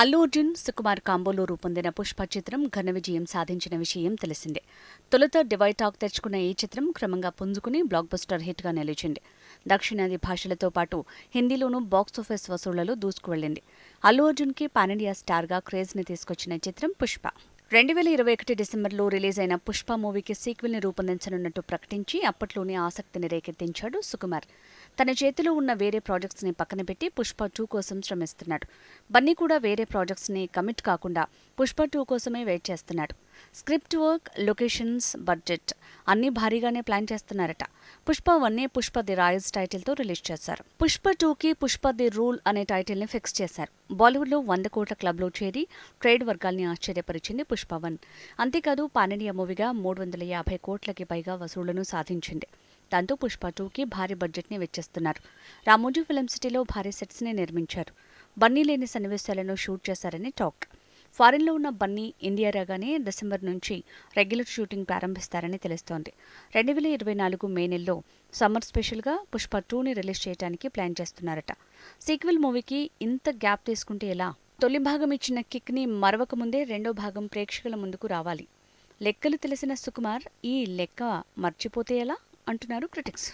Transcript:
అల్లు అర్జున్ సుకుమార్ కాంబోలో రూపొందిన పుష్ప చిత్రం ఘన విజయం సాధించిన విషయం తెలిసిందే. తొలుత డివైడ్ టాక్ తెచ్చుకున్న ఈ చిత్రం క్రమంగా పుంజుకుని బ్లాక్ బస్టర్ హిట్గా నిలిచింది. దక్షిణాది భాషలతో పాటు హిందీలోనూ బాక్సాఫీస్ వసూళ్ళలో దూసుకువెళ్ళింది అల్లు అర్జున్కి పాన్ ఇండియా స్టార్గా క్రేజ్ని తీసుకొచ్చిన చిత్రం పుష్ప. రెండు వేల ఇరవై ఒకటి డిసెంబర్లో రిలీజ్ అయిన పుష్ప మూవీకి సీక్వెల్ని రూపొందించనున్నట్టు ప్రకటించి అప్పట్లోనే ఆసక్తిని రేకెత్తించాడు సుకుమార్. తన చేతిలో ఉన్న వేరే ప్రాజెక్ట్స్ని పక్కన పెట్టి పుష్ప టూ కోసం శ్రమిస్తున్నాడు. బన్నీ కూడా వేరే ప్రాజెక్ట్స్ని కమిట్ కాకుండా పుష్ప టూ కోసమే వెయిట్ చేస్తున్నాడు. స్క్రిప్ట్ వర్క్ లొకేషన్స్ బడ్జెట్ అన్నీ భారీగానే ప్లాన్ చేస్తున్నారట. పుష్ప వన్నే పుష్ప ది రాయల్స్ టైటిల్తో రిలీజ్ చేశారు. పుష్ప టూకి పుష్ప ది రూల్ అనే టైటిల్ని ఫిక్స్ చేశారు. బాలీవుడ్లో వంద కోట్ల క్లబ్లో చేరి ట్రేడ్ వర్గాల్ని ఆశ్చర్యపరిచింది పుష్ప వన్. అంతేకాదు పానినియా మూవీగా మూడు వందల యాభై కోట్లకి పైగా వసూళ్ళను సాధించింది. దాంతో పుష్ప టూకి భారీ బడ్జెట్ని వెచ్చిస్తున్నారు. రామోజీ ఫిలిం సిటీలో భారీ సెట్స్ని నిర్మించారు. బన్నీ లేని సన్నివేశాలను షూట్ చేశారని టాక్. ఫారిన్లో ఉన్న బన్నీ ఇండియా రాగానే డిసెంబర్ నుంచి రెగ్యులర్ షూటింగ్ ప్రారంభిస్తారని తెలుస్తోంది. రెండు వేల ఇరవై నాలుగు మే నెలలో సమ్మర్ స్పెషల్గా పుష్ప టూని రిలీజ్ చేయడానికి ప్లాన్ చేస్తున్నారట. సీక్వెల్ మూవీకి ఇంత గ్యాప్ తీసుకుంటే ఎలా? తొలి భాగం ఇచ్చిన కిక్ని మరవక ముందే రెండో భాగం ప్రేక్షకుల ముందుకు రావాలి. లెక్కలు తెలిసిన సుకుమార్ ఈ లెక్క మర్చిపోతే ఎలా? అంటున్నారు క్రిటిక్స్.